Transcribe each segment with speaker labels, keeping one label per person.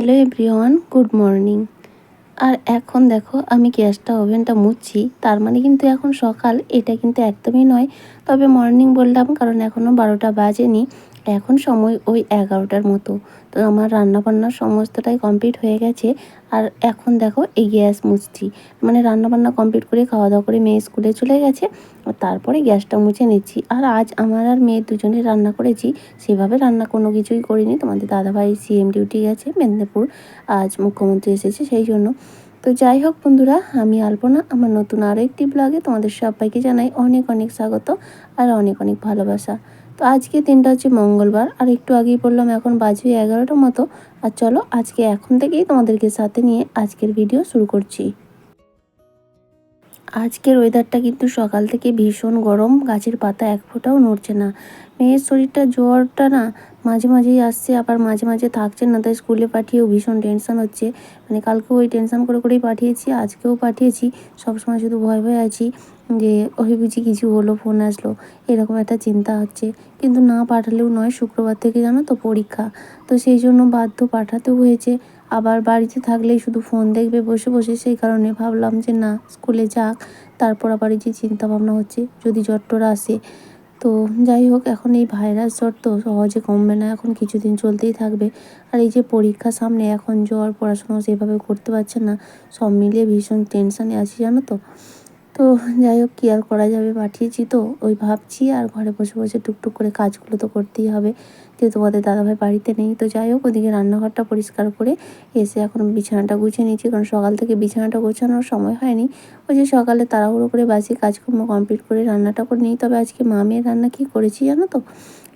Speaker 1: Hello everyone, good morning. আর এখন দেখো, আমি গ্যাসটা, ওভেনটা মুছছি। তার মানে কিন্তু এখন সকাল, এটা কিন্তু একদমই নয়। তবে মর্নিং বললাম, কারণ এখনও বারোটা বাজেনি। এখন সময় ওই এগারোটার মতো। তো আমার রান্নাবান্না সমস্তটাই কমপ্লিট হয়ে গেছে। আর এখন দেখো এই গ্যাস মুছছি। মানে রান্নাবান্না কমপ্লিট করে খাওয়া দাওয়া করে মেয়ে স্কুলে চলে গেছে। তারপরে গ্যাসটা মুছে নিচ্ছি। আর আজ আমার আর মেয়ে দুজনে রান্না করেছি। সেভাবে রান্না কোনো কিছুই করিনি। তোমাদের দাদাভাই সিএম ডিউটি গেছে মেদিনীপুর। আজ মুখ্যমন্ত্রী এসেছে সেই জন্য। তো যাই হোক বন্ধুরা, আমি আলপনা। আমার নতুন আরও একটি ব্লগে তোমাদের সবাইকে জানাই অনেক অনেক স্বাগত আর অনেক অনেক ভালোবাসা। তো আজকে দিনটা হচ্ছে মঙ্গলবার, আর একটু আগেই বললাম এখন বাজে এগারোটার মতো। আর চলো আজকে এখন থেকেই তোমাদেরকে সাথে নিয়ে আজকের ভিডিও শুরু করছি। আজকের ওয়েদারটা কিন্তু সকাল থেকে ভীষণ গরম, গাছের পাতা এক ফোঁটাও নড়ছে না। মেয়ের শরীরটা জ্বরটা না মাঝে মাঝেই আসছে, আবার মাঝে মাঝে থাকছে না, তাই স্কুলে পাঠিয়েও ভীষণ টেনশন হচ্ছে। মানে কালকেও ওই টেনশন করে করেই পাঠিয়েছি, আজকেও পাঠিয়েছি, সবসময় শুধু ভয় ভয় আছি। যে ওই বুঝি কিছু হলো, ফোন আসলো। এরকম একটা চিন্তা হচ্ছে। কিন্তু না পাঠালেও নয়, শুক্রবার থেকে জানো তো পরীক্ষা। তো সেই জন্য বাধ্য পাঠাতেও হয়েছে। আবার বাড়িতে থাকলেই শুধু ফোন দেখবে বসে বসে। সেই কারণে ভাবলাম যে, না, স্কুলে যাক। তারপর আবার এই যে চিন্তা ভাবনা হচ্ছে, যদি জ্বর আসে। তো যাই হোক, এখন এই ভাইরাস জ্বর তো সহজে কমবে না। এখন কিছুদিন চলতেই থাকবে। আর এই যে পরীক্ষা সামনে, এখন জ্বর, পড়াশোনা সেভাবে করতে পারছে না। সব মিলিয়ে ভীষণ টেনশানে আছি, জানো তো। তো যাই হোক কী আর করা যাবে? পাঠিয়েছি তো। ওই ভাবছি আর ঘরে বসে বসে টুকটুক করে কাজগুলো তো করতেই হবে। যেহেতু তোমাদের দাদাভাই বাড়িতে নেই। তো যাই হোক ওদিকে রান্নাঘরটা পরিষ্কার করে এসে এখন বিছানাটা গুছিয়ে নিয়েছি। কারণ সকাল থেকে বিছানাটা গোছানোর সময় হয়নি। ওই যে সকালে তাড়াহুড়ো করে বাসি কাজকর্ম কমপ্লিট করে রান্নাটা করে নিই। তবে আজকে মা মেয়ের রান্না কী করেছি জানো তো?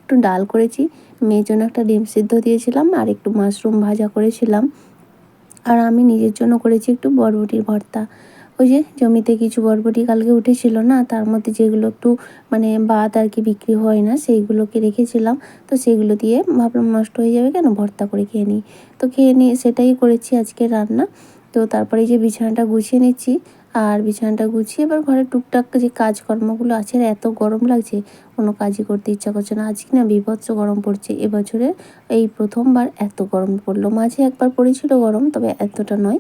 Speaker 1: একটু ডাল করেছি। মেয়ের জন্য একটা ডিম সিদ্ধ দিয়েছিলাম আর একটু মাশরুম ভাজা করেছিলাম। আর আমি নিজের জন্য করেছি একটু বরবটির ভর্তা। ওই যে জমিতে কিছু বরবটি কালকে উঠেছিল না, তার মধ্যে যেগুলো একটু মানে বাদ আর কি বিক্রি হয় না, সেইগুলোকে রেখেছিলাম। তো সেগুলো দিয়ে ভাবলাম নষ্ট হয়ে যাবে কেন, ভর্তা করে খেয়ে নিই। তো খেয়ে নিয়ে সেটাই করেছি আজকে রান্না। তো তারপরে যে বিছানাটা গুছিয়ে নিচ্ছি আর বিছানাটা গুছিয়ে এবার ঘরের টুকটাক যে কাজকর্মগুলো আছে এত গরম লাগছে, কোনো কাজই করতে ইচ্ছা করছে না। আজকে না বিভৎস গরম পড়ছে। এবছরে এই প্রথমবার এত গরম পড়ল। মাঝে একবার পড়েছিল গরম, তবে এতটা নয়,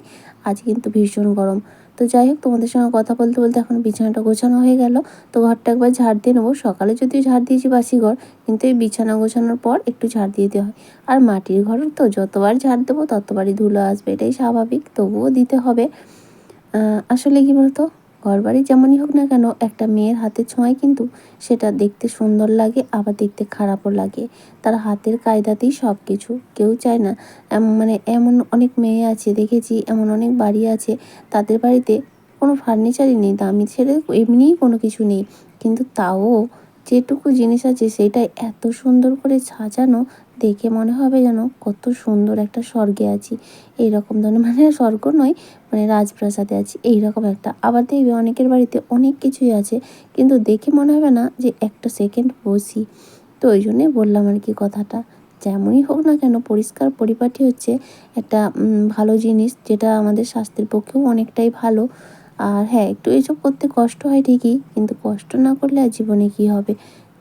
Speaker 1: আজ কিন্তু ভীষণ গরম। তো যাই হোক, তোমাদের সঙ্গে কথা বলতে বলতে এখন বিছানাটা গোছানো হয়ে গেল। তো ঘরটা একবার ঝাড় দিয়ে নেব। সকালে যদিও ঝাড় দিয়েছি বাসি ঘর, কিন্তু এই বিছানা গোছানোর পর একটু ঝাড় দিয়ে দিতে হয়। আর মাটির ঘর তো, যতবার ঝাড় দেবো ততবারই ধুলো আসবে, এটাই স্বাভাবিক, তবুও দিতে হবে। আসলে কি বলতো? ঘর বাড়ি যেমনই হোক না কেন, একটা মেয়ের হাতে ছোঁয়ায় কিন্তু সেটা দেখতে সুন্দর লাগে, আবার দেখতে খারাপও লাগে। তার হাতের কায়দাতেই সব কিছু কেউ চায় না। মানে এমন অনেক মেয়ে আছে, দেখেছি, এমন অনেক বাড়ি আছে, তাদের বাড়িতে কোনো ফার্নিচারই নেই, দামি ছেড়ে এমনিই কোনো কিছু নেই। কিন্তু তাও যেটুকু জিনিস আছে সেটাই এত সুন্দর করে সাজানো, দেখে মনে হবে যেন কত সুন্দর একটা স্বর্গে আছি। এইরকম ধরনের মানে স্বর্গ নয় মানে রাজপ্রাসাদে আছি। এইরকম একটা। আবার দেখবে অনেকের বাড়িতে অনেক কিছুই আছে, কিন্তু দেখে মনে হবে না যে একটা সেকেন্ড বসি। তো ওই জন্যে বললাম আর কি কথাটা। যেমনই হোক না কেন, পরিষ্কার পরিপাটি হচ্ছে একটা ভালো জিনিস, যেটা আমাদের স্বাস্থ্যের পক্ষেও অনেকটাই ভালো। আর হ্যাঁ একটু এইসব করতে কষ্ট হয় ঠিকই, কিন্তু কষ্ট না করলে আর জীবনে কী হবে?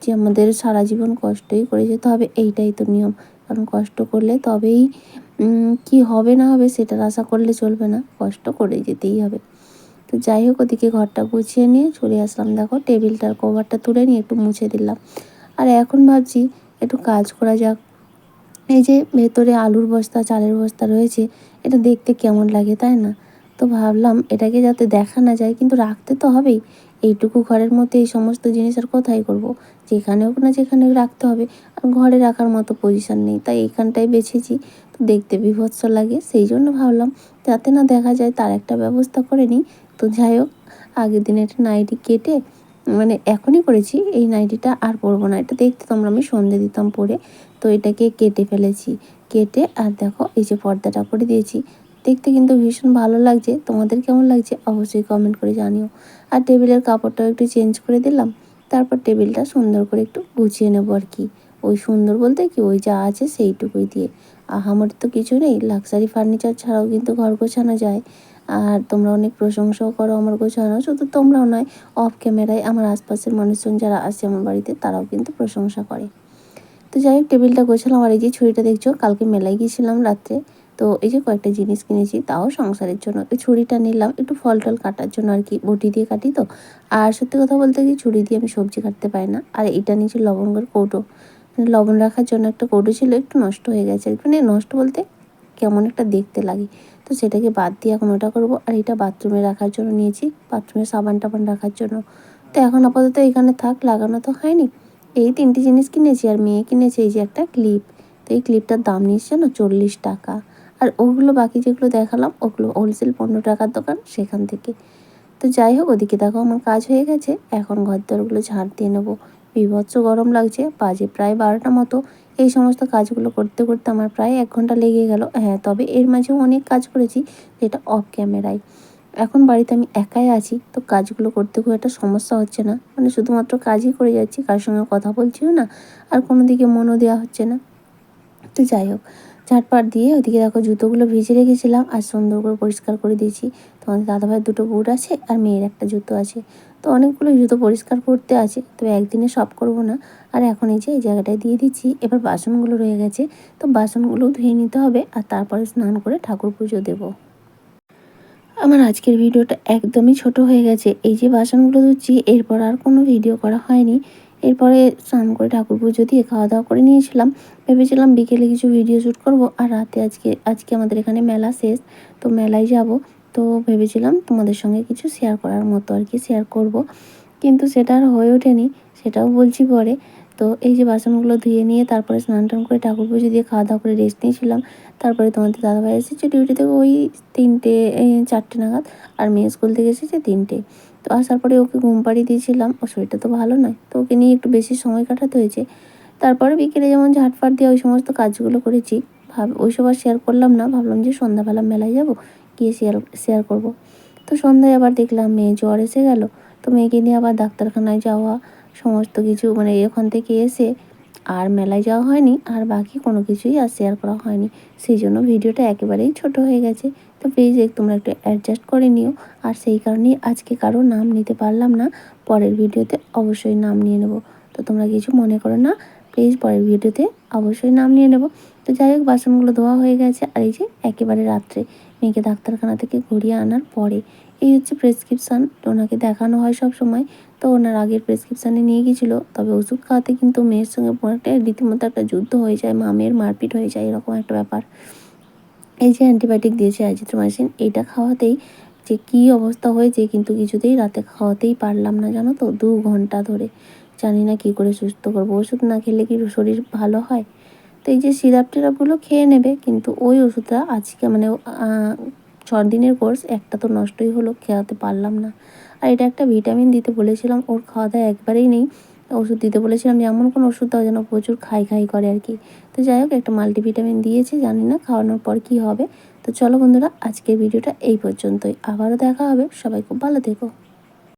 Speaker 1: যে আমাদের সারা জীবন কষ্টই করে যেতে হবে, এইটাই তো নিয়ম। কারণ কষ্ট করলে তবেই কি হবে না হবে সেটার আশা করলে চলবে না, কষ্ট করে যেতেই হবে। তো যাই হোক, ওদিকে ঘরটা গুছিয়ে নিয়ে চলে আসলাম। দেখো, টেবিলটার কভারটা তুলে নিয়ে একটু মুছে দিলাম। আর এখন ভাবছি, একটু কাজ করা যাক। এই যে ভেতরে আলুর বস্তা, চালের বস্তা রয়েছে, এটা দেখতে কেমন লাগে, তাই না? তো ভাবলাম এটাকে যাতে দেখা না যায়, কিন্তু রাখতে তো হবেই। এইটুকু ঘরের মধ্যে এই সমস্ত জিনিস আর কোথায় করব? যেখানে হোক না যেখানে রাখতে হবে। আর ঘরে রাখার মতো পজিশান নেই, তাই এখানটাই বেছেছি। তো দেখতে বিভৎস লাগে, সেই জন্য ভাবলাম যাতে না দেখা যায়, তার একটা ব্যবস্থা করে নিই। তো যাই হোক, আগের দিন একটা নাইটি কেটে মানে এখনই করেছি, এই নাইটিটা আর পরবো না। এটা দেখতে তোমরা আমি সন্ধে দিতাম পরে। তো এটাকে কেটে ফেলেছি। কেটে আর দেখো, এই যে পর্দাটা করে দিয়েছি। দেখতে কিন্তু ভীষণ ভালো লাগছে। তোমাদের কেমন লাগছে অবশ্যই কমেন্ট করে জানিও। আর টেবিলের কাপড়টাও একটু চেঞ্জ করে দিলাম। তারপর টেবিলটা সুন্দর করে একটু গুছিয়ে নেব আর কি। ওই সুন্দর বলতে কি, ওই যা আছে সেইটুকুই দিয়ে। আমার তো কিছু নেই। লাক্সারি ফার্নিচার ছাড়াও কিন্তু ঘর গোছানো যায়। আর তোমরা অনেক প্রশংসাও করো আমার গোছানো। শুধু তোমরাও নয় অফ ক্যামেরায় আমার আশপাশের মানুষজন যারা আসে আমার বাড়িতে, তারাও কিন্তু প্রশংসা করে। তো যাই হোক, টেবিলটা গোছালাম। আর এই যে ছুরিটা দেখছ, কালকে মেলায় গিয়েছিলাম রাত্রে। তো এই যে কয়েকটা জিনিস কিনেছি, তাও সংসারের জন্য। এই ছুরিটা নিলাম, একটু ফল টল কাটার জন্য আর কি, বটি দিয়ে কাটি তো। আর সত্যি কথা বলতে কি, ছুরি দিয়ে আমি সবজি কাটতে পারি না। আর এটা নিয়েছি লবঙ্গের কৌটো। মানে লবণ রাখার জন্য একটা কৌটো ছিল, একটু নষ্ট হয়ে গেছে মানে নষ্ট বলতে কেমন একটা দেখতে লাগে। তো সেটাকে বাদ দিয়ে এখন ওটা করব। আর এটা বাথরুমে রাখার জন্য নিয়েছি বাথরুমে সাবান টাবান রাখার জন্য। তো এখন আপাতত এখানে থাক, লাগানো তো হয়নি। এই তিনটি জিনিস কিনেছি আর মেয়ে কিনেছে, এই যে একটা ক্লিপ। তো এই ক্লিপটার দাম নিয়েছে না চল্লিশ টাকা। আর ওগুলো বাকি যেগুলো দেখালাম, ওগুলো হোলসেল পনেরো টাকার দোকান সেখান থেকে। তো যাই হোক, ওদিকে দেখো আমার কাজ হয়ে গেছে। এখন ঘর দরগুলো ঝাড় দিয়ে নেব। বিভৎস গরম লাগছে, বাজে প্রায় বারোটা মতো। এই সমস্ত কাজগুলো করতে করতে আমার প্রায় এক ঘণ্টা লেগে গেল। হ্যাঁ তবে এর মাঝেও অনেক কাজ করেছি, যেটা অফ ক্যামেরায় এখন বাড়িতে আমি একাই আছি, তো কাজগুলো করতে খুব একটা সমস্যা হচ্ছে না। মানে শুধুমাত্র কাজই করে যাচ্ছি কার সঙ্গে কথা বলছিও না, আর কোনো দিকে মনও দেওয়া হচ্ছে না। তো যাই হোক ঝাটপাট দিয়ে ওদিকে দেখো জুতোগুলো ভিজে রেখেছিলাম আর সুন্দর করে পরিষ্কার করে দিয়েছি। তোমাদের দাদাভাইয়ের দুটো বুট আছে আর মেয়ের একটা জুতো আছে। তো অনেকগুলো জুতো পরিষ্কার করতে আছে, তবে একদিনে সব করব না। আর এখন এই যে এই জায়গাটায় দিয়ে দিচ্ছি, এবার বাসনগুলো রয়ে গেছে। তো বাসনগুলো ধুয়ে নিতে হবে আর তারপরে স্নান করে ঠাকুর পুজো দেবো। আমার আজকের ভিডিওটা একদমই ছোট হয়ে গেছে। এই যে বাসনগুলো ধুচ্ছি, এরপর আর কোনো ভিডিও করা হয়নি। এরপরে স্নান করে ঠাকুর পুজো দিয়ে খাওয়া দাওয়া করে নিয়েছিলাম, ভেবেছিলাম বিকেলে কিছু ভিডিও শ্যুট করব আর রাতে আজকে আজকে আমাদের এখানে মেলা শেষ, তো মেলায় যাব। তো ভেবেছিলাম তোমাদের সঙ্গে কিছু শেয়ার করার মতো আর কি শেয়ার করব, কিন্তু সেটা আর হয়ে ওঠেনি, সেটাও বলছি পরে। তো এই যে বাসনগুলো ধুয়ে নিয়ে তারপরে স্নান টান করে ঠাকুর পুজো দিয়ে খাওয়া দাওয়া করে রেস্ট নিয়েছিলাম, তারপরে তোমাদের দাদাভাই এসেছে ডিউটি থেকে ওই তিনটে চারটে নাগাদ, আর মেয়ে স্কুল থেকে এসেছে তিনটে। তো আসার পরে ওকে ঘুম পাড়িয়ে দিয়েছিলাম। ও শরীরটা তো ভালো নয়, তো ওকে নিয়ে একটু বেশি সময় কাটাতে হয়েছে। তারপরে বিকেলে যেমন ঝাটফাট দিয়ে ওই সমস্ত কাজগুলো করেছি, ভাব ওই সব আর শেয়ার করলাম না। ভাবলাম যে সন্ধ্যাবেলা মেলায় যাব, গিয়ে শেয়ার শেয়ার করব। তো সন্ধ্যায় আবার দেখলাম মেয়ে জ্বর এসে গেল। তো মেয়েকে নিয়ে আবার ডাক্তারখানায় যাওয়া, সমস্ত কিছু মানে এখান থেকে এসে আর মেলায় যাওয়া হয়নি, আর বাকি কোনো কিছুই আর শেয়ার করা হয়নি। সেই জন্য ভিডিওটা একেবারেই ছোট হয়ে গেছে। তো প্লিজ তোমরা একটু অ্যাডজাস্ট করে নিও। আর সেই কারণেই আজকে কারও নাম নিতে পারলাম না। পরের ভিডিওতে অবশ্যই নাম নিয়ে নেব। তো তোমরা কিছু মনে করো না। প্লিজ পরের ভিডিওতে অবশ্যই নাম নিয়ে নেব। তো যাই হোক, বাসনগুলো ধোয়া হয়ে গেছে। আর এই যে একেবারে রাত্রে মেয়েকে ডাক্তারখানা থেকে ঘুরিয়ে আনার পরে এই হচ্ছে প্রেসক্রিপশান ওনাকে দেখানো হয় সব সময়। তো ওনার আগের প্রেসক্রিপশানে নিয়ে গিয়েছিল। তবে ওষুধ খাওয়াতে কিন্তু মেয়ের সঙ্গে একটা রীতিমতো একটা যুদ্ধ হয়ে যায়। মা মেয়ের মারপিট হয়ে যায় এরকম একটা ব্যাপার। এই যে অ্যান্টিবায়োটিক দিয়েছে অ্যাজিথ্রোমাইসিন এটা খাওয়াতেই যে কী অবস্থা হয়েছে কিন্তু কিছুতেই রাতে খাওয়াতেই পারলাম না, জানো তো? দু ঘণ্টা ধরে। জানি না কী করে সুস্থ করব। ওষুধ না খেলে কি শরীর ভালো হয়? তো এই যে সিরাপ টিরাপগুলো খেয়ে নেবে, কিন্তু ওই ওষুধটা আজকে মানে ছ দিনের কোর্স, একটা তো নষ্টই হলো, খেয়াতে পারলাম না। আর এটা একটা ভিটামিন দিতে বলেছিলাম, ওর খাওয়া দাওয়া একবারেই নেই। ওষুধ দিতে বলেছিলাম, এমন কোনো ওষুধ দাও যেন প্রচুর খাই খাই করে আর কি। তো যাই হোক, একটা মাল্টিভিটামিন দিয়েছে, জানি না খাওয়ানোর পর কি হবে। তো চলো বন্ধুরা, আজকের ভিডিওটা এই পর্যন্তই। আবারও দেখা হবে, সবাই খুব ভালো থেকো।